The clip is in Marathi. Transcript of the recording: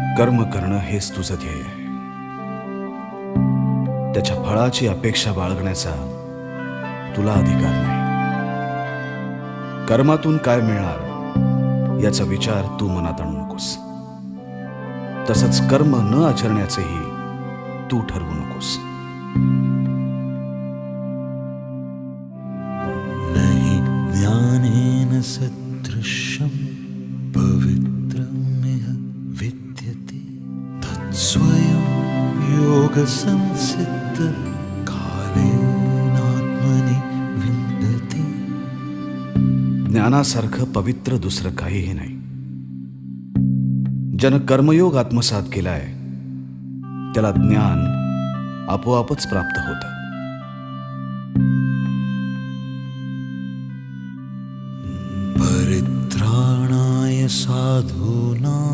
कर्म करणं हेच तुझं ध्येय आहे. त्याच्या फळाची अपेक्षा बाळगण्याचा तुला अधिकार नाही. कर्मातून काय मिळणार याचा विचार तू मनात आणू नकोस. तसंच कर्म न आचरण्याचेही तू ठरवू नकोस. नहि ज्ञानेन तत्स्वयं योगसंसिद्ध कालेनात्मनि ज्ञानासारखं पवित्र दुसरं काहीही नाही ज्यानं कर्मयोग आत्मसात केलाय त्याला ज्ञान आपोआपच प्राप्त होतं परित्राणाय साधूनां